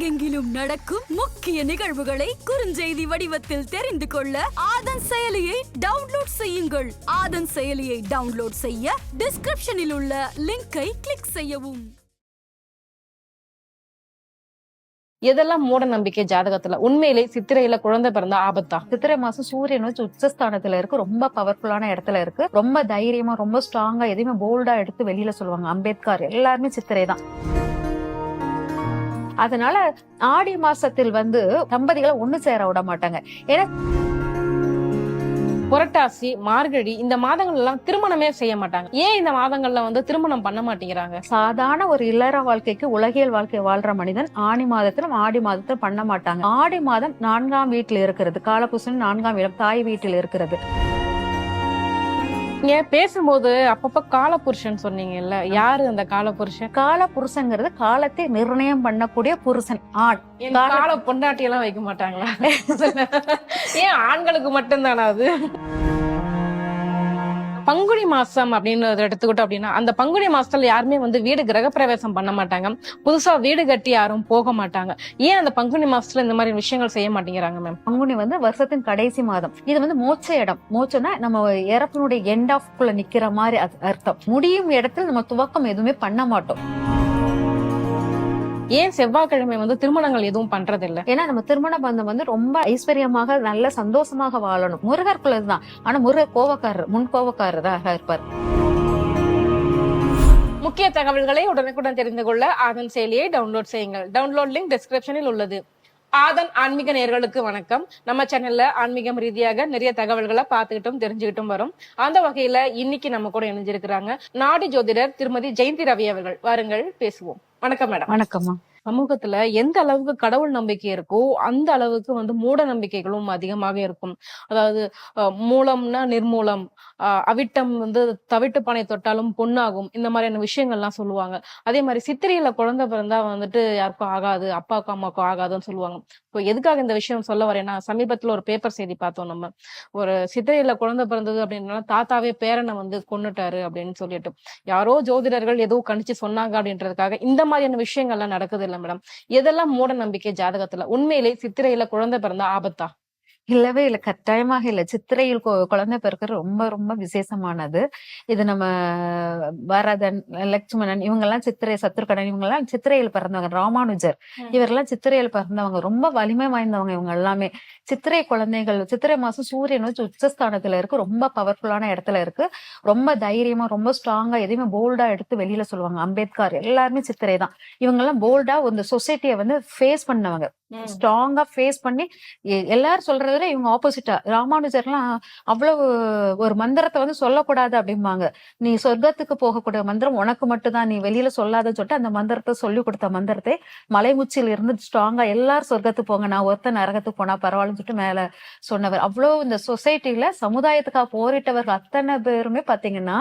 உலகெங்கிலும் நடக்கும் முக்கிய நிகழ்வுகளை குறுஞ்செய்தி வடிவத்தில் தெரிந்து கொள்ள ஆதன் செயலியை டவுன்லோட் செய்யுங்கள். ஆதன் செயலியை டவுன்லோட் செய்ய டிஸ்கிரிப்ஷனில் உள்ள லிங்கை கிளிக் செய்யவும். எதெல்லாம் மூட நம்பிக்கை ஜாதகத்துல? உண்மையிலே சித்திரையில குழந்தை பிறந்த ஆபத்தா? சித்திரை மாசம் சூரியன் வச்சு உச்சஸ்தானத்துல இருக்கு. ரொம்ப பவர்ஃபுல்லான இடத்துல இருக்கு. ரொம்ப தைரியமா ரொம்ப ஸ்ட்ராங்கா எதையுமே போல்டா எடுத்து வெளியில சொல்லுவாங்க. அம்பேத்கர் எல்லாருமே சித்திரை தான் அதனால ஆடி மாசத்தில் வந்து தம்பதிகளை ஒண்ணு சேர விட மாட்டாங்க. ஏன்னா புரட்டாசி மார்கழி இந்த மாதங்கள் எல்லாம் திருமணமே செய்ய மாட்டாங்க. ஏன் இந்த மாதங்கள்ல வந்து திருமணம் பண்ண மாட்டேங்கிறாங்க? சாதாரண ஒரு இல்லற வாழ்க்கைக்கு உலகியல் வாழ்க்கை வாழ்ற மனிதன் ஆணி மாதத்திலும் ஆடி மாதத்திலும் பண்ண மாட்டாங்க. ஆடி மாதம் நான்காம் வீட்டில் இருக்கிறது காலபுசன் நான்காம் இடம் தாய் வீட்டில் இருக்கிறது. நீங்க பேசும்போது அப்பப்ப காலபுருஷன் சொன்னீங்கல்ல யாரு அந்த காலபுருஷன்? கால புருஷங்கிறது காலத்தை நிர்ணயம் பண்ணக்கூடிய புருஷன் ஆண். கால பொண்டாட்டி எல்லாம் வைக்க மாட்டாங்களா? ஏன் ஆண்களுக்கு மட்டும்தானா அது? பங்குனி மாசம் அப்படின்னு எடுத்துக்கிட்டோம் அப்படின்னா அந்த பங்குனி மாசத்துல யாருமே வந்து வீடு கிரகப்பிரவேசம் பண்ண மாட்டாங்க. புதுசா வீடு கட்டி யாரும் போக மாட்டாங்க. ஏன் அந்த பங்குனி மாசத்துல இந்த மாதிரி விஷயங்கள் செய்ய மாட்டேங்கிறாங்க மேம் பங்குனி வந்து வருஷத்தின் கடைசி மாதம். இது வந்து மோட்ச இடம். மோச்சம்னா நம்ம இறப்பினுடைய எண்ட் ஆஃப் குள்ள நிக்கிற மாதிரி அது அர்த்தம். முடியும் இடத்துல நம்ம துவக்கம் எதுவுமே பண்ண மாட்டோம். ஏன் செவ்வாய்க்கிழமை வந்து திருமணங்கள் எதுவும் பண்றது இல்ல ஏன்னா நம்ம திருமண பந்தம் வந்து ரொம்ப ஐஸ்வர்யமாக நல்ல சந்தோஷமாக வாழணும். முருகர் குலதான் ஆனா முருகர் கோவக்காரர் முன் கோவக்காரராக இருப்பார். முக்கிய தகவல்களை உடனுக்குடன் தெரிந்து கொள்ள ஆதன் செயலியை டவுன்லோட் செய்யுங்கள். டவுன்லோட் லிங்க் டிஸ்கிரிப்ஷனில் உள்ளது. ஆதன் ஆன்மீக நேயர்களுக்கு வணக்கம். நம்ம சேனல்ல ஆன்மீகம் ரீதியாக நிறைய தகவல்களை பார்த்துக்கிட்டும் தெரிஞ்சுக்கிட்டும் வரும். அந்த வகையில இன்னைக்கு நம்ம கூட இணைஞ்சிருக்கிறாங்க. நாடி ஜோதிடர் திருமதி ஜெயந்தி ரவி அவர்கள். வாருங்கள் பேசுவோம். வணக்கம் மேடம். வணக்கம்மா. சமூகத்துல எந்த அளவுக்கு கடவுள் நம்பிக்கை இருக்கோ அந்த அளவுக்கு வந்து மூட நம்பிக்கைகளும் அதிகமாக இருக்கும். அதாவது மூலம்னா நிர்மூலம் அவிட்டம் வந்து தவிட்டு பானை தொட்டாலும் பொண்ணாகும் இந்த மாதிரியான விஷயங்கள்லாம் சொல்லுவாங்க. அதே மாதிரி சித்திரையில குழந்தை பிறந்தா வந்துட்டு யாருக்கும் ஆகாது அப்பாவுக்கும் அம்மாவுக்கும் ஆகாதுன்னு சொல்லுவாங்க. இப்போ எதுக்காக இந்த விஷயம் சொல்ல வரேன்னா சமீபத்துல ஒரு பேப்பர் செய்தி பார்த்தோம் நம்ம. ஒரு சித்திரையில குழந்தை பிறந்தது அப்படின்னா தாத்தாவே பேரனை வந்து கொன்னுட்டாரு அப்படின்னு சொல்லிட்டு. யாரோ ஜோதிடர்கள் ஏதோ கணிச்சு சொன்னாங்க அப்படின்றதுக்காக இந்த மாதிரியான விஷயங்கள்லாம் நடக்குது இல்ல மேடம் எதெல்லாம் மூட நம்பிக்கை ஜாதகத்துல? உண்மையிலே சித்திரையில குழந்தை பிறந்த ஆபத்தா? இல்லவே இல்ல. கட்டாயமாக இல்ல. சித்திரையில் கொ- குழந்தை பிறக்கிறது ரொம்ப ரொம்ப விசேஷமானது. இது நம்ம பரதன் லட்சுமணன் இவங்க எல்லாம் சித்திரை சத்ருகடன் இவங்க எல்லாம் சித்திரையில் பிறந்தவங்க ராமானுஜர். இவரெல்லாம் சித்திரையில் பிறந்தவங்க. ரொம்ப வலிமை வாய்ந்தவங்க இவங்க எல்லாமே. சித்திரை குழந்தைகள் சித்திரை மாசம் சூரியன் வச்சு உச்சஸ்தானத்துல இருக்கு. ரொம்ப பவர்ஃபுல்லான இடத்துல இருக்கு. ரொம்ப தைரியமா ரொம்ப ஸ்ட்ராங்கா எதையுமே போல்டா எடுத்து வெளியில சொல்லுவாங்க. அம்பேத்கர் எல்லாருமே சித்திரை தான். இவங்க எல்லாம் போல்டா இந்த சொசைட்டியை வந்து ஃபேஸ் பண்ணவங்க. ஸ்ட்ராங்கா ஃபேஸ் பண்ணி எல்லாரும் சொல்றத விட இவங்க ஆப்போசிட்டா ராமானுஜர்லாம் அவ்வளவு ஒரு மந்திரத்தை வந்து சொல்லக்கூடாது அப்படிம்பாங்க. நீ சொர்க்கத்துக்கு போகக்கூடிய மந்திரம் உனக்கு மட்டும்தான். நீ வெளியில சொல்லாதன்னு சொல்லிட்டு அந்த மந்திரத்தை சொல்லி கொடுத்த மந்திரத்தை மலைமுச்சியில் இருந்து ஸ்ட்ராங்கா எல்லாரும் சொர்க்கத்துக்கு போங்க. நான் ஒருத்தன் நரகத்துக்கு போனா பரவாயில்லன்னு சொல்லிட்டு மேல சொன்னவர். அவ்வளவு இந்த சொசைட்டில சமுதாயத்துக்காக போரிட்டவர்கள் அத்தனை பேருமே பாத்தீங்கன்னா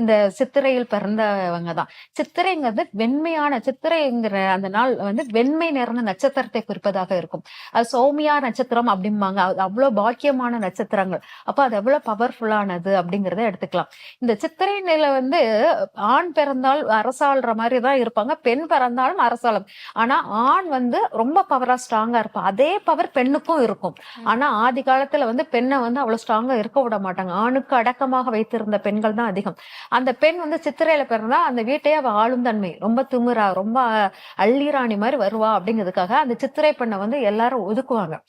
இந்த சித்திரையில் பிறந்தவங்க தான். சித்திரைங்கிறது வெண்மையான சித்திரைங்கிற அந்த நாள் வந்து வெண்மை நிறைந்த நட்சத்திரத்தை இருப்பதாக இருக்கும். அது சௌமியா நட்சத்திரம் அப்படிம்பாங்க. அது அவ்வளவு பாக்கியமான நட்சத்திரங்கள். அப்ப அது எவ்வளவு பவர்ஃபுல்லானது அப்படிங்கிறத எடுத்துக்கலாம். இந்த சித்திரை நில வந்து ஆண் பிறந்தால் அரசாள்ற மாதிரி தான் இருப்பாங்க. பெண் பிறந்தாலும் அரசாளும். ஆனா ஆண் வந்து ரொம்ப பவரா ஸ்ட்ராங்கா இருப்பான் அதே பவர் பெண்ணுக்கும் இருக்கும். ஆனா ஆதி காலத்துல வந்து பெண்ணை வந்து அவ்வளவு ஸ்ட்ராங்கா இருக்க விட மாட்டாங்க. ஆணுக்கு அடக்கமாக வைத்திருந்த பெண்கள் தான் அதிகம். அந்த பெண் வந்து சித்திரையில பிறந்தா அந்த வீட்டையே அவ ஆளும் தன்மை ரொம்ப திமுறா ரொம்ப அள்ளிராணி மாதிரி வருவா அப்படிங்கிறதுக்காக அந்த சித்திரை பெண்ணை வந்து எல்லாரும் ஒதுக்குவாங்க.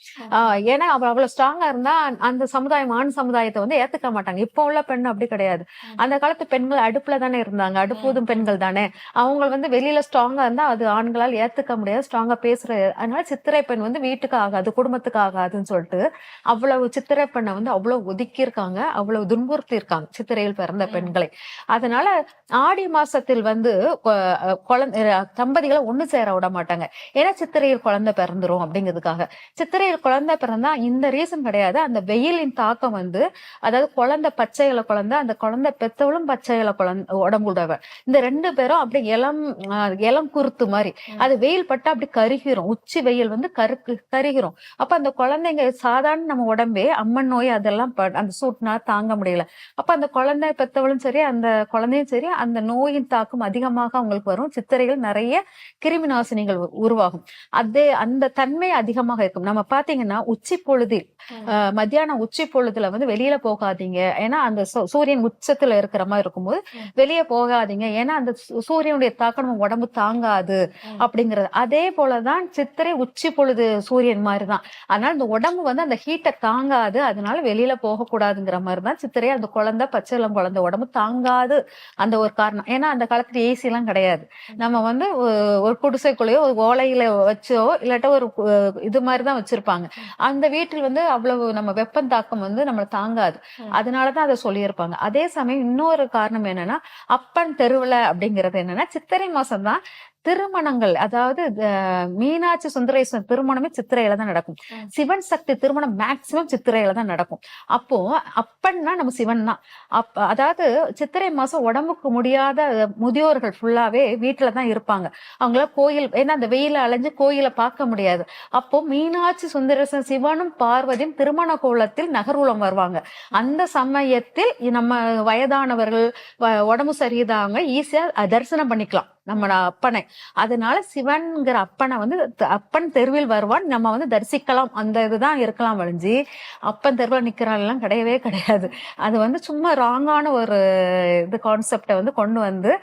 ஏன்னா அவ அவ்வளவு ஸ்ட்ராங்கா இருந்தா அந்த- சமுதாயம் ஆண் சமுதாயத்தை வந்து ஏத்துக்க மாட்டாங்க. இப்போ உள்ள பெண் அப்படி கிடையாது. அந்த காலத்து பெண்கள் அடுப்புல தானே இருந்தாங்க. அடுப்பூதும் பெண்கள் தானே. அவங்க வந்து வெளியில ஸ்ட்ராங்கா இருந்தா அது ஆண்களால் ஏத்துக்க முடியாது ஸ்ட்ராங்கா பேசுற. அதனால சித்திரை பெண் வந்து வீட்டுக்கு ஆகாது குடும்பத்துக்கு ஆகாதுன்னு சொல்லிட்டு அவ்வளவு சித்திரை பெண்ணை வந்து அவ்வளவு ஒதுக்கி இருக்காங்க அவ்வளவு துன்புறுத்தி இருக்காங்க சித்திரையில் பிறந்த. பெண்களை. அதனால ஆடி மாசத்தில் வந்து குழந்தை தம்பதிகளை ஒண்ணு சேர விட மாட்டாங்க. ஏன்னா சித்திரையில் குழந்தை பிறந்தா பிறந்துரும் அப்படிங்கிறதுக்காக. சித்திரையில் குழந்தை பிறந்தா இந்த ரீசன் கிடையாது. அந்த வெயிலின் தாக்கம் வந்து அதாவது குழந்தை பச்சை இலை குழந்தை அந்த குழந்தை பெத்தவளும் பச்சை இலை குழந்தை உடம்புடவ இந்த ரெண்டு பேரும் அப்படி இளம் இளம் குருத்து மாதிரி. அது வெயில் பட்டா அப்படி கருகிரும். உச்சி வெயில் வந்து கருக்கு கருகிரும். அப்ப அந்த குழந்தைங்க சாதாரண நம்ம உடம்பே அம்மன் நோய் அதெல்லாம் அந்த சூட்னா தாங்க முடியல. அப்ப அந்த குழந்தை பெத்தவளும் சரி அந்த குழந்தையும் சரி அந்த நோயின் தாக்கம் அதிகமாக அவங்களுக்கு வரும். சித்திரைகள் நிறைய கிருமி நாசினிகள் உருவாகும். அதே அந்த தன்மை அதிகமாக இருக்கும். நம்ம பாத்தீங்கன்னா உச்சி பொழுதில் மத்தியானம் உச்சி பொழுதுல வந்து வெளியில போகாதீங்க. ஏன்னா அந்த சூரியன் உச்சத்துல இருக்கிற மாதிரி இருக்கும்போது வெளியே போகாதீங்க. ஏன்னா அந்த சூரியனுடைய தாக்கம் நம்ம உடம்பு தாங்காது அப்படிங்கிறது. அதே போலதான் சித்திரை உச்சி பொழுது சூரியன் மாதிரிதான். அதனால இந்த உடம்பு வந்து அந்த ஹீட்டை தாங்காது. அதனால வெளியில போகக்கூடாதுங்கிற மாதிரி தான் சித்திரை அந்த குழந்தை பச்சை இளம் குழந்தை உடம்பு தாங்காது அந்த ஒரு காரணம். ஏன்னா அந்த காலத்துல ஏசி எல்லாம் கிடையாது. நம்ம வந்து ஒரு குடிசைக்குள்ளேயோ ஒரு ஓலையில வச்சோ இல்லாட்ட ஒரு இது மாதிரி தான் வச்சிருப்பாங்க. அந்த வீட்டில் வந்து அவ்வளவு நம்ம வெப்பம் தாக்கம் வந்து நம்மள தாங்காது. அதனாலதான் அதை சொல்லியிருப்பாங்க. அதே சமயம் இன்னொரு காரணம் என்னன்னா அப்பன் தெருவுல அப்படிங்கிறது என்னன்னா சித்திரை மாசம் தான் திருமணங்கள் அதாவது மீனாட்சி சுந்தரேஸ்வரர் திருமணமே சித்திரையில தான் நடக்கும். சிவன் சக்தி திருமணம் மேக்சிமம் சித்திரையில தான் நடக்கும். அப்போ அப்பன்னா நம்ம சிவன் தான். அப்ப அதாவது சித்திரை மாசம் உடம்புக்கு முடியாத முதியோர்கள் ஃபுல்லாவே வீட்டுல தான் இருப்பாங்க. அவங்கள கோயில் ஏன்னா அந்த வெயில அலைஞ்சு கோயிலை பார்க்க முடியாது. அப்போ மீனாட்சி சுந்தரேசன் சிவனும் பார்வதியும் திருமண கோலத்தில் நகர்வலம் வருவாங்க. அந்த சமயத்தில் நம்ம வயதானவர்கள் உடம்பு சரியில்லாதவங்க ஈஸியா தரிசனம் பண்ணிக்கலாம். நம்ம அப்பனை. அதனால சிவன்கிற அப்பனை வந்து த- அப்பன் தெருவில் வருவான். நம்ம வந்து தரிசிக்கலாம். அந்த இதுதான் இருக்கலாம் வழிஞ்சி. அப்பன் தெருவில் நிற்கிறாள்லாம் கிடையவே கிடையாது. அது வந்து சும்மா ராங்கான ஒரு இது கான்செப்டை வந்து கொண்டு வந்து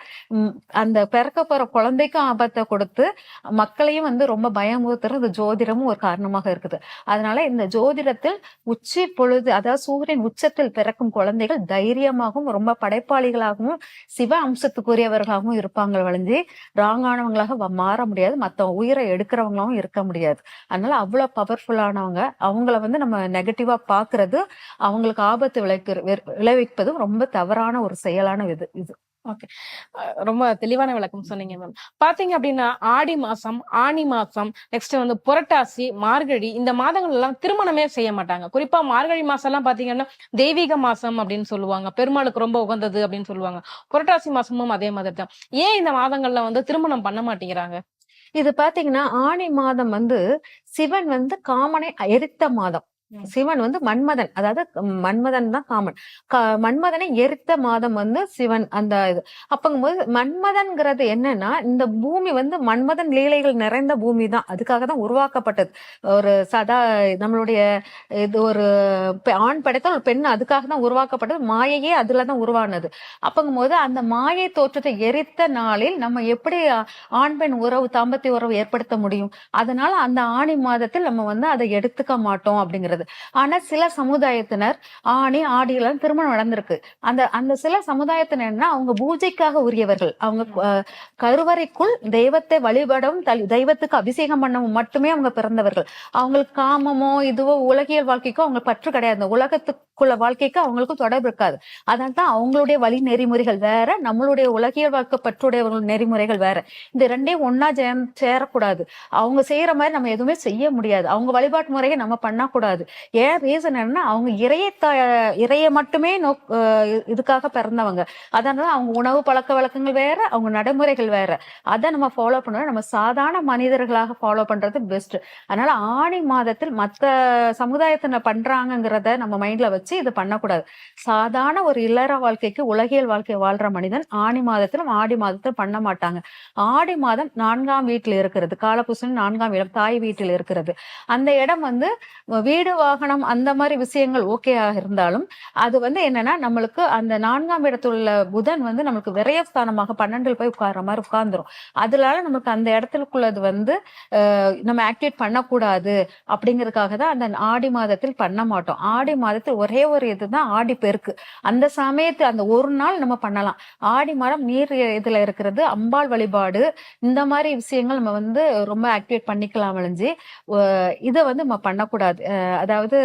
அந்த பிறக்க போற குழந்தைக்கும் ஆபத்தை கொடுத்து மக்களையும் வந்து ரொம்ப பயமுறுத்துறது ஜோதிடமும் ஒரு காரணமாக இருக்குது. அதனால இந்த ஜோதிடத்தில் உச்சி பொழுது அதாவது சூரியன் உச்சத்தில் பிறக்கும் குழந்தைகள் தைரியமாகவும் ரொம்ப படைப்பாளிகளாகவும் சிவ அம்சத்துக்குரியவர்களாகவும் இருப்பாங்க மாதிரி ராங்கானவங்களாக மாற முடியாது. மத்த உயிரை எடுக்கிறவங்களாவும் இருக்க முடியாது. அதனால அவ்வளவு பவர்ஃபுல்லானவங்க அவங்கள வந்து நம்ம நெகட்டிவா பாக்குறது அவங்களுக்கு ஆபத்து விளைவிக்கிற விளைவிப்பதும் ரொம்ப தவறான ஒரு செயலான இது இது. ஓகே ரொம்ப தெளிவான விளக்கம் சொன்னீங்க மேம் பாத்தீங்க அப்படின்னா ஆடி மாசம் ஆனி மாசம் நெக்ஸ்ட் வந்து புரட்டாசி மார்கழி இந்த மாதங்கள் எல்லாம் திருமணமே செய்ய மாட்டாங்க. குறிப்பா மார்கழி மாசம் எல்லாம் பாத்தீங்கன்னா தெய்வீக மாசம் அப்படின்னு சொல்லுவாங்க. பெருமாளுக்கு ரொம்ப உகந்தது அப்படின்னு சொல்லுவாங்க. புரட்டாசி மாசமும் அதே மாதிரி தான் ஏன் இந்த மாதங்கள்ல வந்து திருமணம் பண்ண மாட்டேங்கிறாங்க? இது பாத்தீங்கன்னா ஆணி மாதம் வந்து சிவன் வந்து காமனை எரித்த மாதம். சிவன் வந்து மன்மதன். அதாவது மன்மதன் தான் காமன். கா- மன்மதனை எரித்த மாதம் வந்து சிவன் அந்த இது. அப்பங்கும்போது மன்மதன்கிறது என்னன்னா இந்த பூமி வந்து மன்மதன் லீலைகள் நிறைந்த பூமி தான் அதுக்காக தான் உருவாக்கப்பட்டது. ஒரு சதா நம்மளுடைய இது ஒரு பெ- ஆண் படைத்தால் ஒரு பெண் அதுக்காக தான் உருவாக்கப்பட்டது. மாயையே அதுல தான் உருவானது. அப்பங்கும்போது அந்த மாயை தோற்றத்தை எரித்த நாளில் நம்ம எப்படி ஆண் பெண் உறவு தாம்பத்திய உறவு ஏற்படுத்த முடியும்? அதனால அந்த ஆணி மாதத்தில் நம்ம வந்து அதை எடுத்துக்க மாட்டோம் அப்படிங்கிறது. ஆனா சில சமுதாயத்தினர் ஆணி ஆடியெல்லாம் திருமணம் நடந்திருக்கு. அந்த அந்த சில சமுதாயத்தினர்னா அவங்க பூஜைக்காக உரியவர்கள். அவங்க கருவறைக்குள் தெய்வத்தை வழிபடவும் தெய்வத்துக்கு அபிஷேகம் பண்ணவும் மட்டுமே அவங்க பிறந்தவர்கள். அவங்களுக்கு காமமோ இதுவோ உலகியல் வாழ்க்கைக்கோ அவங்க பற்று கிடையாது. இந்த குள்ள வாழ்க்கைக்கு அவங்களுக்கும் தொடர்பு இருக்காது. அதனால தான் அவங்களுடைய வழி நெறிமுறைகள் வேற நம்மளுடைய உலகியல் வாழ்க்கை பற்றுடையவர்கள் நெறிமுறைகள் வேற. இந்த ரெண்டையும் ஒன்னா ஜெயம் சேரக்கூடாது. அவங்க செய்யற மாதிரி நம்ம எதுவுமே செய்ய முடியாது. அவங்க வழிபாட்டு முறையை நம்ம பண்ணக்கூடாது. ஏன் ரீசன் என்னன்னா அவங்க இறைய இறைய மட்டுமே நோக் இதுக்காக பிறந்தவங்க. அதனால அவங்க உணவு பழக்க வழக்கங்கள் வேற அவங்க நடைமுறைகள் வேற. அதை நம்ம ஃபாலோ பண்ணணும். நம்ம சாதாரண மனிதர்களாக ஃபாலோ பண்றது பெஸ்ட் அதனால ஆணி மாதத்தில் மற்ற சமுதாயத்தினர் பண்றாங்கிறத நம்ம மைண்ட்ல வச்சு இது பண்ணக்கூடாது. சாதாரண ஒரு இல்லற வாழ்க்கைக்கு உலகியல் வாழ்க்கை வாழ்ற மனிதன் ஆணி மாதத்திலும் ஆடி மாதத்திலும் பண்ண மாட்டாங்க. ஆடி மாதம் நான்காம் வீட்டில் இருக்கிறது. காலபுசன் நான்காம் இடம் தாய் வீட்டில் இருக்கிறது. அந்த இடம் வந்து வீடு வாகனம் அந்த மாதிரி விஷயங்கள் ஓகே இருந்தாலும் அது வந்து என்னன்னா நம்மளுக்கு அந்த நான்காம் இடத்துல உள்ள புதன் வந்து நம்மளுக்கு விரயஸ்தானமாக பன்னெண்டில் போய் உட்கார்ற மாதிரி உட்கார்ந்துரும். அதனால நமக்கு அந்த இடத்துக்குள்ளது வந்து நம்ம ஆக்டிவேட் பண்ணக்கூடாது அப்படிங்கிறதுக்காக தான் அந்த ஆடி மாதத்தில் பண்ண மாட்டோம். ஆடி மாதத்தில் ஒரே ஒரே ஒரு இதுதான் ஆடி பெருக்கு. அந்த சமயத்து அந்த ஒரு நாள் நம்ம பண்ணலாம். ஆடி மரம் நீர் இதுல இருக்கிறது அம்பாள் வழிபாடு இந்த மாதிரி விஷயங்கள் நம்ம வந்து ரொம்ப ஆக்டிவேட் பண்ணிக்கலாம் ஒழிஞ்சு இதை வந்து நம்ம பண்ணக்கூடாது. அதாவது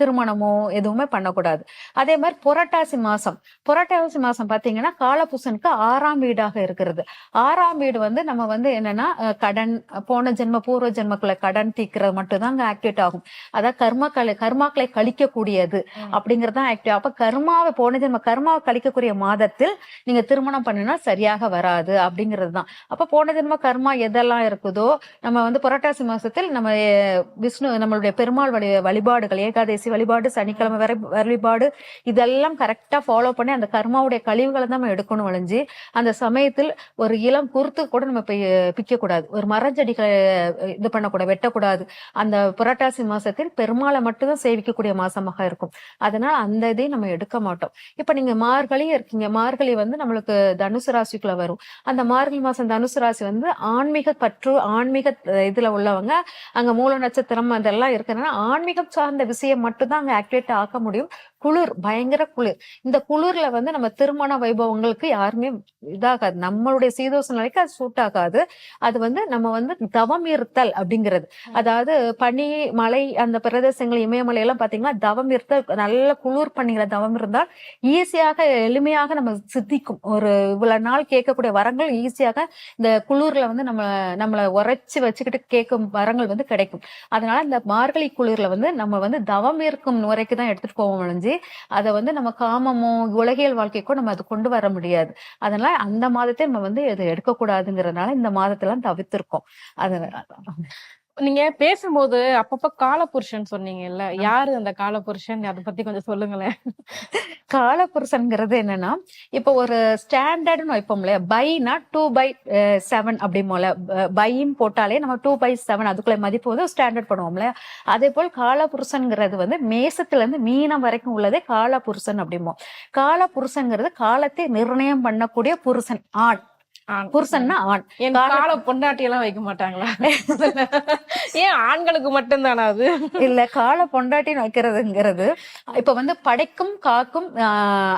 திருமணமோ எதுவுமே பண்ணக்கூடாது. அதே மாதிரி புரட்டாசி மாசம். புரட்டாசி மாசம் பாத்தீங்கன்னா காலபூசனுக்கு ஆறாம் வீடாக இருக்கிறது. ஆறாம் வீடு வந்து நம்ம வந்து என்னன்னா கடன் போன ஜென்ம பூர்வ ஜென்மக்குள்ள கடன் தீக்கிறது மட்டும்தான் அங்க ஆக்டிவேட் ஆகும். அதாவது கர்மாக்களை கர்மாக்களை கழிக்கக்கூடியது. அப்படிங்கிறது தான் ஆக்டிவ் அப்ப கர்மாவை போன ஜென்ம கர்மாவை கழிக்கக்கூடிய மாதத்தில் நீங்க திருமணம் பண்ணினா சரியாக வராது அப்படிங்கிறது தான் அப்ப போன ஜென்ம கர்மா எதெல்லாம் இருக்குதோ நம்ம வந்து புரட்டாசி மாசத்தில் நம்ம விஷ்ணு நம்மளுடைய பெருமாள் வழி வழிபாடுகள் ஏகாதசி வழிபாடு சனிக்கிழமை வரை வழிபாடு இதெல்லாம் கரெக்டா ஃபாலோ பண்ணி அந்த கர்மாவுடைய கழிவுகளை தான் நம்ம எடுக்கணும் ஒழிஞ்சு அந்த சமயத்தில் ஒரு இளம் குருத்து கூட நம்ம பிக்க கூடாது ஒரு மரஞ்செடிகளை இது பண்ணக்கூடாது வெட்டக்கூடாது. அந்த புரட்டாசி மாசத்தில் பெருமாளை மட்டும்தான் சேவிக்கக்கூடிய மாசமாக இருக்கும். அதனால அந்த இதையும் நம்ம எடுக்க மாட்டோம். இப்ப நீங்க மார்கழி இருக்கீங்க. மார்கழி வந்து நம்மளுக்கு தனுசு ராசிக்குள்ள வரும். அந்த மார்கழி மாசம் தனுசு ராசி வந்து ஆன்மீக பற்று ஆன்மீக இதுல உள்ளவங்க அங்க மூல நட்சத்திரம் அதெல்லாம் இருக்கிறனால ஆன்மீகம் சார்ந்த விஷயம் மட்டும்தான் அங்க ஆக்டிவேட் ஆக்க முடியும். குளிர் பயங்கர குளிர். இந்த குளிர்ல வந்து நம்ம திருமண வைபவங்களுக்கு யாருமே இதாகாது. நம்மளுடைய சீதோஷ நிலைக்கு அது சூட் ஆகாது அது வந்து நம்ம வந்து தவம் இருத்தல் அப்படிங்கிறது. அதாவது பனி மலை அந்த பிரதேசங்கள் இமயமலை எல்லாம் பாத்தீங்கன்னா தவம் இருத்தல் நல்ல குளிர் பணிகளை தவம் இருந்தால் ஈஸியாக எளிமையாக நம்ம சித்திக்கும். ஒரு இவ்வளவு நாள் கேட்கக்கூடிய வரங்கள் ஈஸியாக இந்த குளிர்ல வந்து நம்ம நம்மளை உரைச்சு வச்சுக்கிட்டு கேட்கும் வரங்கள் வந்து கிடைக்கும். அதனால இந்த மார்கழி குளிர்ல வந்து நம்ம வந்து தவம் இருக்கும் வரைக்கும் தான் எடுத்துட்டு போவோம் ஒழிஞ்சு அதை வந்து நம்ம காமமோ உலகியல் வாழ்க்கைக்கோ நம்ம அது கொண்டு வர முடியாது. அதனால அந்த மாதத்தை நம்ம வந்து இதை எடுக்கக்கூடாதுங்கிறதுனால இந்த மாதத்தெல்லாம் தவிர்த்திருக்கோம். அதனால நீங்க பேசும்போது அப்பப்ப காலபுருஷன் சொன்னீங்கல்ல யாரு அந்த காலபுருஷன்? அதை பத்தி கொஞ்சம் சொல்லுங்களேன். காலபுருஷன்ங்கிறது என்னன்னா இப்போ ஒரு ஸ்டாண்டர்ட்னு வைப்போம் இல்லையா பைனா டூ பை செவன் அப்படி போல பைன்னு போட்டாலே நம்ம டூ பை செவன் அதுக்குள்ள மதிப்பு வந்து ஸ்டாண்டர்ட் பண்ணுவோம் இல்லையா அதே போல் காலபுருஷன்ங்கிறது வந்து மேசத்துல இருந்து மீனம் வரைக்கும் உள்ளதே காலபுருஷன் அப்படிம்போம். காலபுருஷன்ங்கிறது காலத்தை நிர்ணயம் பண்ணக்கூடிய புருஷன் ஆண். புருஷன்னா ஆண். கால- பொண்டாட்டி எல்லாம் வைக்க மாட்டாங்களா? ஏன் ஆண்களுக்கு மட்டும்தானா அது? இல்ல கால பொண்டாட்டின்னு வைக்கிறதுங்கிறது இப்ப வந்து படைக்கும் காக்கும்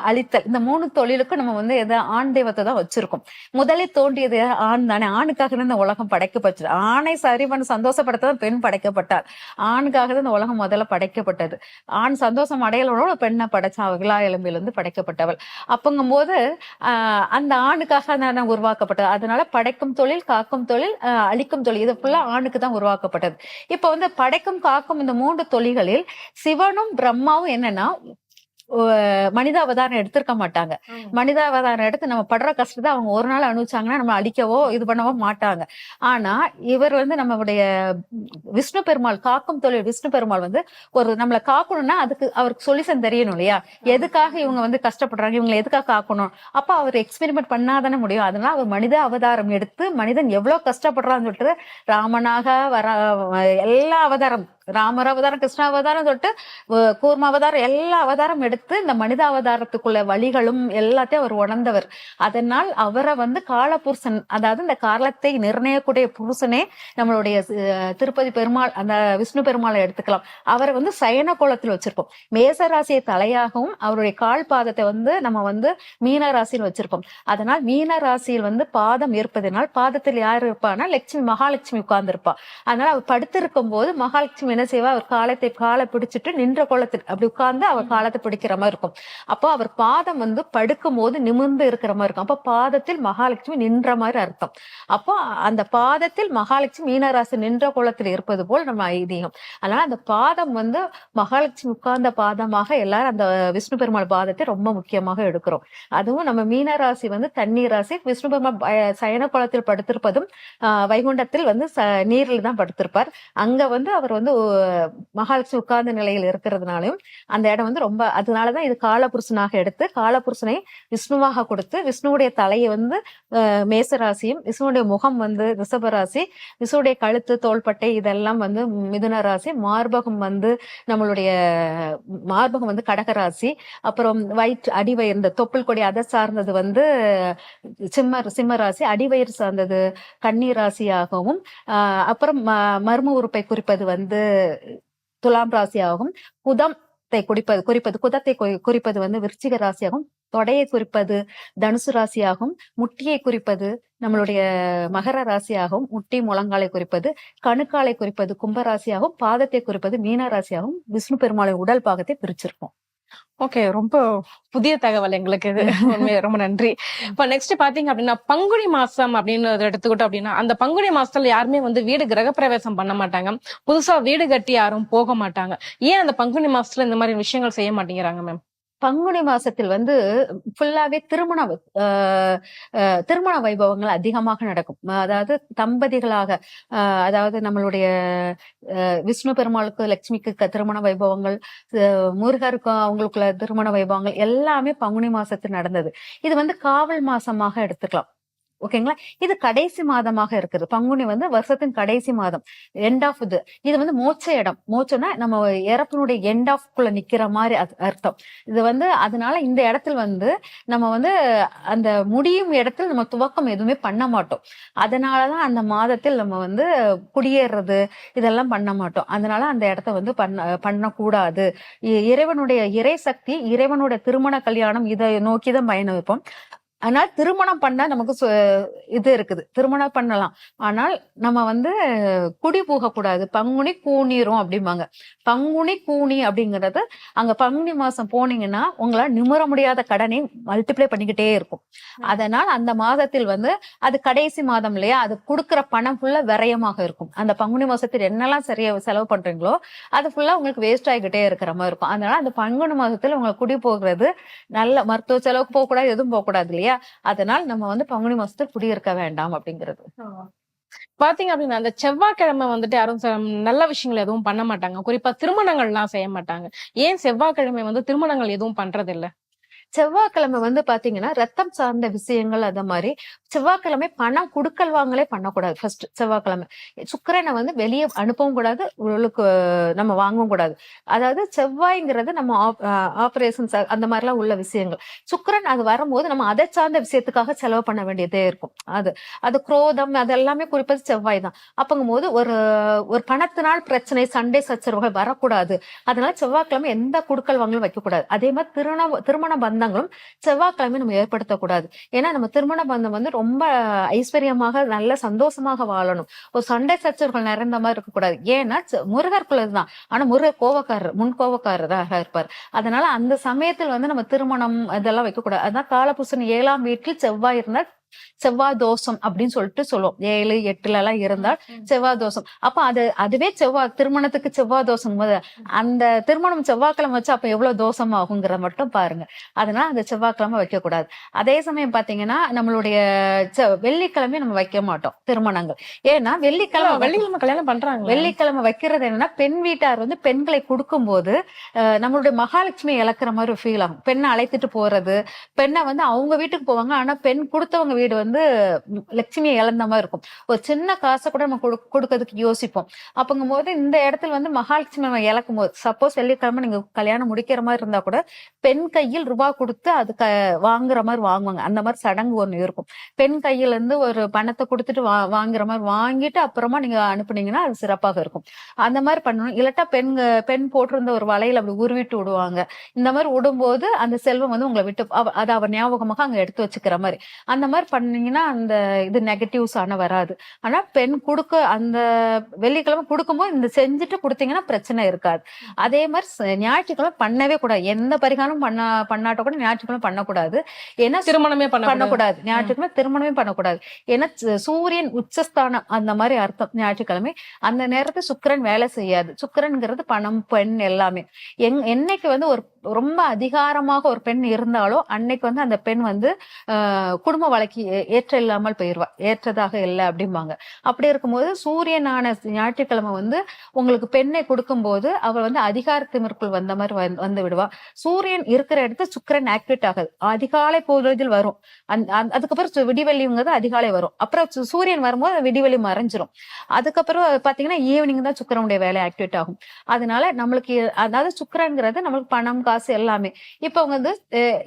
அழித்தல் இந்த மூணு தொழிலுக்கும் நம்ம வந்து எதை ஆண் தெய்வத்தை தான் வச்சிருக்கோம். முதலில் தோன்றியது ஆண் தானே. ஆணுக்காக இந்த உலகம் படைக்கப்பட்டது. ஆணை சரி பண்ண சந்தோஷப்படுத்ததான் பெண் படைக்கப்பட்டார். ஆணுக்காக தான் இந்த உலகம் முதல்ல படைக்கப்பட்டது. ஆண் சந்தோஷம் அடையலோட பெண்ணை படைச்சா அவ விழா எலும்பிலிருந்து படைக்கப்பட்டவள். அப்பங்கும் போது ஆஹ் அந்த ஆணுக்காக தானே உருவாக்கப்பட்டது. அதனால படைக்கும் தொழில் காக்கும் தொழில் அழிக்கும் தொழில் இது ஃபுல்லா ஆணுக்கு தான் உருவாக்கப்பட்டது. இப்ப வந்து படைக்கும் காக்கும் இந்த மூன்று தொழில்களில் சிவனும் பிரம்மாவும் என்னன்னா மனித அவதாரம் எடுத்திருக்க மாட்டாங்க. மனித அவதாரம் எடுத்து நம்ம படுற கஷ்டத்தை அவங்க ஒரு நாள் அனுபவிச்சாங்கன்னா நம்ம அழிக்கவோ இது பண்ணவோ மாட்டாங்க. ஆனா இவர் வந்து நம்மளுடைய விஷ்ணு பெருமாள் காக்கும் தொழில் விஷ்ணு பெருமாள் வந்து ஒரு நம்மளை காக்கணும்னா அதுக்கு அவருக்கு சொல்யூஷன் தெரியணும் இல்லையா? எதுக்காக இவங்க வந்து கஷ்டப்படுறாங்க? இவங்களை எதுக்காக காக்கணும்? அப்ப அவர் எக்ஸ்பெரிமெண்ட் பண்ணாதானே முடியும். அதனால அவர் மனித அவதாரம் எடுத்து மனிதன் எவ்வளவு கஷ்டப்படுறான்னு சொல்லிட்டு ராமனாக வர எல்லா அவதாரம் ராமர் அவதாரம் கிருஷ்ண அவதாரம் தொட்டு கூர்ம அவதாரம் எல்லா அவதாரம் எடுத்து இந்த மனித அவதாரத்துக்குள்ள வழிகளும் எல்லாத்தையும் அவர் உணர்ந்தவர். அதனால் அவரை வந்து காலபுருஷன் அதாவது இந்த காலத்தை நிர்ணயக்கூடிய புருஷனே நம்மளுடைய திருப்பதி பெருமாள் அந்த விஷ்ணு பெருமாளை எடுத்துக்கலாம். அவரை வந்து சயன கோலத்தில் வச்சிருப்போம். மேசராசியை தலையாகவும் அவருடைய கால் பாதத்தை வந்து நம்ம வந்து மீன ராசியில் வச்சிருப்போம். அதனால் மீன ராசியில் வந்து பாதம் இருப்பதனால் பாதத்தில் யார் இருப்பான்னா லட்சுமி மகாலட்சுமி உட்கார்ந்து இருப்பா அதனால அவர் படுத்திருக்கும் போது மகாலட்சுமி என்ன செய்வா? அவர் காலத்தை காலை பிடிச்சிட்டு நின்ற கோலத்தில் அப்படி உட்கார்ந்து அவர் காலத்தை பிடிக்கிற மாதிரி இருக்கும். அப்போ அவர் பாதம் வந்து படுக்கும் போது நிமிர்ந்து இருக்கிற மாதிரி இருக்கும். அப்போ பாதத்தில் மகாலட்சுமி நின்ற மாதிரி அர்த்தம். அப்போ அந்த பாதத்தில் மகாலட்சுமி மீனராசி நின்ற கோலத்தில் இருப்பது போல் நம்ம ஐதீகம். அதனால அந்த பாதம் வந்து மகாலட்சுமி உட்கார்ந்த பாதமாக எல்லாரும் அந்த விஷ்ணு பெருமாள் பாதத்தை ரொம்ப முக்கியமாக எடுக்கிறோம். அதுவும் நம்ம மீனராசி வந்து தண்ணீர் ராசி விஷ்ணு பெருமாள் சயன கோலத்தில் படுத்திருப்பதும் வைகுண்டத்தில் வந்து நீரில் தான் படுத்திருப்பார். அங்க வந்து அவர் வந்து மகாலட்சுமி உட்கார்ந்த நிலையில் இருக்கிறதுனாலையும் அந்த இடம் வந்து ரொம்ப அதனாலதான் இது காலபுருஷனாக எடுத்து காலபுருஷனை விஷ்ணுவாக கொடுத்து விஷ்ணுவுடைய தலையை வந்து மேசராசியும் விஷ்ணுவுடைய முகம் வந்து ரிஷபராசி விஷ்ணுடைய கழுத்து தோள்பட்டை இதெல்லாம் வந்து மிதுன ராசி மார்பகம் வந்து நம்மளுடைய மார்பகம் வந்து கடகராசி அப்புறம் வயிற்று அடிவயிறு இந்த தொப்புள் கொடி அதை சார்ந்தது வந்து சிம்ம சிம்ம ராசி அடிவயிறு சார்ந்தது கன்னி ராசியாகவும் அப்புறம் ம- மர்ம உறுப்பை குறிப்பது வந்து துலாம் ராசியாகும். புதம் குதத்தை குறிப்பது குறிப்பது குதத்தை குறிப்பது வந்து விருச்சிக ராசியாகும். தொடையை குறிப்பது தனுசு ராசியாகும். முட்டியை குறிப்பது நம்மளுடைய மகர ராசியாகவும் முட்டி முழங்காலை குறிப்பது கணுக்காலை குறிப்பது கும்பராசியாகவும் பாதத்தை குறிப்பது மீன ராசியாகவும் விஷ்ணு பெருமாளின் உடல் பாகத்தை பிரிச்சிருக்கோம் ஓகே ரொம்ப புதிய தகவல் எங்களுக்கு இது. உண்மையா ரொம்ப நன்றி. இப்ப நெக்ஸ்ட் பாத்தீங்க அப்படின்னா பங்குனி மாசம் அப்படின்னு எடுத்துக்கிட்டோம் அப்படின்னா அந்த பங்குனி மாசத்துல யாருமே வந்து வீடு கிரகப்பிரவேசம் பண்ண மாட்டாங்க. புதுசா வீடு கட்டி யாரும் போக மாட்டாங்க. ஏன் அந்த பங்குனி மாசத்துல இந்த மாதிரி விஷயங்கள் செய்ய மாட்டேங்கிறாங்க மேம் பங்குனி மாசத்தில் வந்து ஃபுல்லாவே திருமண திருமண வைபவங்கள் அதிகமாக நடக்கும். அதாவது தம்பதிகளாக அதாவது நம்மளுடைய விஷ்ணு பெருமாளுக்கு லட்சுமிக்கு க- திருமண வைபவங்கள் முருகருக்கும் அவங்களுக்குள்ள திருமண வைபவங்கள் எல்லாமே பங்குனி மாசத்தில் நடந்தது. இது வந்து காவல் மாசமாக எடுத்துக்கலாம். ஓகேங்களா இது கடைசி மாதமாக இருக்குது பங்குனி வந்து வருஷத்தின் கடைசி மாதம். எண்ட் ஆஃப் இது. இது வந்து மோச்ச இடம். மோச்சம்னா நம்ம இறப்பினுடைய எண்ட் ஆஃப் குள்ள நிக்கிற மாதிரி அர்த்தம். இது வந்து அதனால இந்த இடத்துல வந்து நம்ம வந்து அந்த முடியும் இடத்தில் நம்ம துவக்கம் எதுவுமே பண்ண மாட்டோம். அதனாலதான் அந்த மாதத்தில் நம்ம வந்து குடியேறது இதெல்லாம் பண்ண மாட்டோம். அதனால அந்த இடத்த வந்து பண்ண பண்ணக்கூடாது. இ- இறைவனுடைய இறை சக்தி இறைவனுடைய திருமண கல்யாணம் இதை நோக்கி தான் பயணம் வைப்போம் ஆனால் திருமணம் பண்ணா நமக்கு இது இருக்குது. திருமணம் பண்ணலாம். ஆனால் நம்ம வந்து குடி போகக்கூடாது. பங்குனி கூணிரும் அப்படிம்பாங்க. பங்குனி கூனி அப்படிங்கிறது அங்க பங்குனி மாசம் போனீங்கன்னா உங்களால நிமிர முடியாத கடனை மல்டிப்ளை பண்ணிக்கிட்டே இருக்கும். அதனால் அந்த மாதத்தில் வந்து அது கடைசி மாதம் இல்லையா? அது கொடுக்கிற பணம் ஃபுல்லா விரயமாக இருக்கும். அந்த பங்குனி மாசத்தில் என்னெல்லாம் சரியா செலவு பண்றீங்களோ அது ஃபுல்லா உங்களுக்கு வேஸ்ட் ஆகிக்கிட்டே இருக்கிற மாதிரி இருக்கும். அதனால அந்த பங்குனி மாசத்துல உங்களுக்கு குடி போகிறது நல்ல மருத்துவ செலவுக்கு போக கூடாது எதுவும் போக கூடாது இல்லையா அதனால் நம்ம வந்து பங்குனி மாசத்துல குடியிருக்க வேண்டாம் அப்படிங்கிறது. பாத்தீங்க அப்படின்னா அந்த செவ்வாய்க்கிழமை வந்துட்டு யாரும் நல்ல விஷயங்கள் எதுவும் பண்ண மாட்டாங்க. குறிப்பா திருமணங்கள்லாம் செய்ய மாட்டாங்க. ஏன் செவ்வாய்க்கிழமை வந்து திருமணங்கள் எதுவும் பண்றது இல்ல செவ்வாய்க்கிழமை வந்து பாத்தீங்கன்னா ரத்தம் சார்ந்த விஷயங்கள் அந்த மாதிரி செவ்வாய்க்கிழமை பணம் குடுக்கல் வாங்கலே பண்ணக்கூடாது ஃபர்ஸ்ட் செவ்வாய்க்கிழமை. சுக்கரனை வந்து வெளியே அனுப்பவும் கூடாது உள்ளுக்கு நம்ம வாங்கவும் கூடாது. அதாவது செவ்வாய்ங்கிறது நம்ம ஆபரேஷன்ஸ் அந்த மாதிரிலாம் உள்ள விஷயங்கள். சுக்கரன் அது வரும்போது நம்ம அதை சார்ந்த விஷயத்துக்காக செலவு பண்ண வேண்டியதே இருக்கும். அது அது குரோதம் அது எல்லாமே குறிப்பது செவ்வாய் தான். அப்பங்கும் போது ஒரு ஒரு பணத்தினால் பிரச்சனை சண்டை சச்சரவுகள் வரக்கூடாது. அதனால செவ்வாய்க்கிழமை எந்த குடுக்கல் வாங்கலும் வைக்கக்கூடாது. அதே மாதிரி திருமண திருமண பந்தங்களும் செவ்வாய்க்கிழமை நம்ம ஏற்படுத்தக்கூடாது. ஏன்னா நம்ம திருமண பந்தம் வந்து ரொம்ப ஐஸ்வர்யமாக நல்ல சந்தோஷமாக வாழணும். ஒரு சண்டை சச்சரவுகள் நிறைந்த மாதிரி இருக்கக்கூடாது. ஏன்னா முருகர் முருகருக்குள்ளதுதான் ஆனா முருகர் கோவக்காரர் முன் கோவக்காரராக இருப்பார். அதனால அந்த சமயத்தில் வந்து நம்ம திருமணம் இதெல்லாம் வைக்கக்கூடாது. அதான் காலபூசணி ஏழாம் வீட்டில் செவ்வாய் இருந்தால் செவ்வாய் தோஷம் அப்படின்னு சொல்லிட்டு சொல்லுவோம். ஏழு எட்டுல எல்லாம் இருந்தால் செவ்வாய் தோஷம். அப்ப அது அதுவே செவ்வாய் திருமணத்துக்கு செவ்வாய் தோஷம் போது அந்த திருமணம் செவ்வாய்க்கிழமை வச்சு அப்ப எவ்வளவு தோஷம் ஆகுங்கிறத மட்டும் பாருங்க. அதனால அந்த செவ்வாய்க்கிழமை வைக்க கூடாது அதே சமயம் பாத்தீங்கன்னா நம்மளுடைய வெள்ளிக்கிழமை நம்ம வைக்க மாட்டோம் திருமணங்கள். ஏன்னா வெள்ளிக்கிழமை வெள்ளி வெள்ளிக்கிழமை கல்யாணம் பண்றாங்க வெள்ளிக்கிழமை வைக்கிறது என்னன்னா பெண் வீட்டார் வந்து பெண்களை கொடுக்கும்போது அஹ், நம்மளுடைய மகாலட்சுமி இழக்கிற மாதிரி ஒரு ஃபீல் ஆகும். பெண்ணை அழைத்துட்டு போறது பெண்ணை வந்து அவங்க வீட்டுக்கு போவாங்க. ஆனா பெண் கொடுத்தவங்க வீடு வந்து லட்சுமியை இழந்த மாதிரி இருக்கும். ஒரு சின்ன காசை கூட நம்ம கொடுக்கறதுக்கு யோசிப்போம். அப்பங்கும் போது இந்த இடத்துல வந்து மகாலட்சுமி நம்ம இழக்கும் போது சப்போஸ் வெள்ளிக்கிழமை நீங்க கல்யாணம் முடிக்கிற மாதிரி இருந்தா கூட பெண் கையில் ரூபா கொடுத்து அது க வாங்குற மாதிரி வாங்குவாங்க. அந்த மாதிரி சடங்கு ஒன்று இருக்கும். பெண் கையில இருந்து ஒரு பணத்தை கொடுத்துட்டு வா வாங்குற மாதிரி வாங்கிட்டு அப்புறமா நீங்க அனுப்புனீங்கன்னா அது சிறப்பாக இருக்கும். அந்த மாதிரி பண்ணணும். இல்லாட்டா பெண் பெண் போட்டிருந்த ஒரு வலையில அப்படி உருவிட்டு விடுவாங்க. இந்த மாதிரி விடும்போது அந்த செல்வம் வந்து உங்களை விட்டு அவ- அது அவர் ஞாபகமாக அங்க எடுத்து வச்சுக்கிற மாதிரி. அந்த மாதிரி பண்ணீங்கன்னா அந்த இது நெகட்டிவ்ஸ் ஆன வராது. ஆனா பெண் கொடுக்க அந்த வெள்ளிக்கிழமை கொடுக்கும்போது இந்த செஞ்சுட்டு கொடுத்தீங்கன்னா பிரச்சனை இருக்காது. அதே மாதிரி ஞாயிற்றுக்கிழமை பண்ணவே கூடாது. எந்த பரிகாரம் பண்ண பண்ணாட்ட கூட ஞாயிற்றுக்கிழமை பண்ணக்கூடாது. ஏன்னா திருமணமே பண்ண பண்ணக்கூடாது. ஞாயிற்றுக்கிழமை திருமணமே பண்ணக்கூடாது. ஏன்னா சூரியன் உச்சஸ்தானம் அந்த மாதிரி அர்த்தம் ஞாயிற்றுக்கிழமை. அந்த நேரத்துல சுக்கிரன் வேலை செய்யாது. சுக்கிரன்ங்கிறது பணம் பெண் எல்லாமே. எங் என்னைக்கு வந்து ஒரு ரொம்ப அதிகாரமாக ஒரு பெண் இருந்தாலோ அன்னைக்கு வந்து அந்த பெண் வந்து குடும்ப வழக்கு ஏற்ற இல்லாமல் போயிருவா. ஏற்றதாக இல்லை அப்படிம்பாங்க. அப்படி இருக்கும்போது சூரியனான ஞாயிற்றுக்கிழமை வந்து உங்களுக்கு பெண்ணை கொடுக்கும்போது அவள் வந்து அதிகாரத்திற்குள் வந்த மாதிரி வந்து- வந்து விடுவா. சூரியன் இருக்கிற இடத்துல சுக்கரன் ஆக்டிவேட் ஆகாது. அதிகாலை பொழுதில் வரும். அந் அதுக்கப்புறம் சு- அதிகாலை வரும். அப்புறம் சு- சூரியன் வரும்போது அது விடிவெளி மறைஞ்சிரும். அதுக்கப்புறம் பாத்தீங்கன்னா ஈவினிங் தான் சுக்கிரனுடைய வேலை ஆக்டிவேட் ஆகும். அதனால நம்மளுக்கு அதாவது சுக்கிரன்ங்கிறது நம்மளுக்கு பணம் காசு எல்லாமே. இப்ப வந்து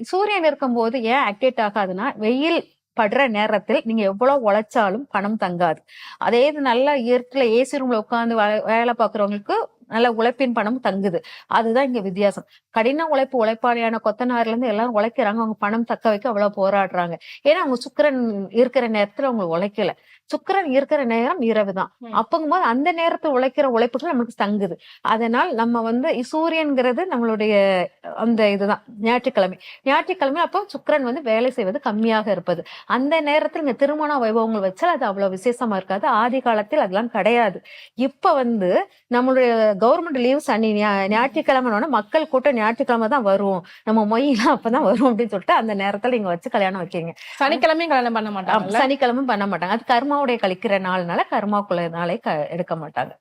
சூரியன் இருக்கும் போது ஏன் ஆக்டிவேட் ஆகாதுன்னா வெயில் படுற நேரத்தில் நீங்க எவ்வளவு உழைச்சாலும் பணம் தங்காது. அதே இது நல்லா இயற்கையில ஏசி ரூம்ல உட்காந்து வேலை பாக்குறவங்களுக்கு நல்ல உழைப்பின் பணம் தங்குது. அதுதான் இங்க வித்தியாசம். கடின உழைப்பு உழைப்பாளியான கொத்தனார்ல இருந்து எல்லாரும் உழைக்கிறாங்க. அவங்க பணம் தக்க வைக்க அவ்வளவு போராடுறாங்க. ஏன்னா அவங்க சுக்கிரன் இருக்கிற நேரத்துல அவங்க உழைக்கல. சுக்கிரன் இருக்கிற நேரம் இரவு தான் ம். அப்பங்கும்போது அந்த நேரத்துல உழைக்கிற உழைப்புகள் நமக்கு தங்குது. அதனால் நம்ம வந்து சூரியன்கிறது நம்மளுடைய அந்த இதுதான் ஞாயிற்றுக்கிழமை. ஞாயிற்றுக்கிழமை அப்போ சுக்கிரன் வந்து வேலை செய்வது கம்மியாக இருப்பது. அந்த நேரத்தில் இங்க திருமண வைபவங்கள் வச்சால் அது அவ்வளவு விசேஷமா இருக்காது. ஆதி காலத்தில் அதெல்லாம் கிடையாது. இப்ப வந்து நம்மளுடைய கவர்மெண்ட் லீவ் சனி ஞா- ஞாயிற்றுக்கிழமைனோட மக்கள் கூட்டம் ஞாயிற்றுக்கிழமை தான் வரும். நம்ம மொய்யெல்லாம் அப்பதான் வரும் அப்படின்னு சொல்லிட்டு அந்த நேரத்துல இங்க வச்சு கல்யாணம் வைக்கீங்க. சனிக்கிழமையும் கல்யாணம் பண்ண ஆமா, மாட்டாங்கல்ல சனிக்கிழமை பண்ண மாட்டாங்க. அது கர்மாவுடைய கழிக்கிற நாள்னால கர்மாக்குள்ள நாளே க- எடுக்க மாட்டாங்க.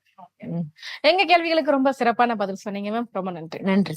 எங்க கேள்விகளுக்கு ரொம்ப சிறப்பான பதில் சொன்னீங்க மேம் ரொம்ப நன்றி. நன்றி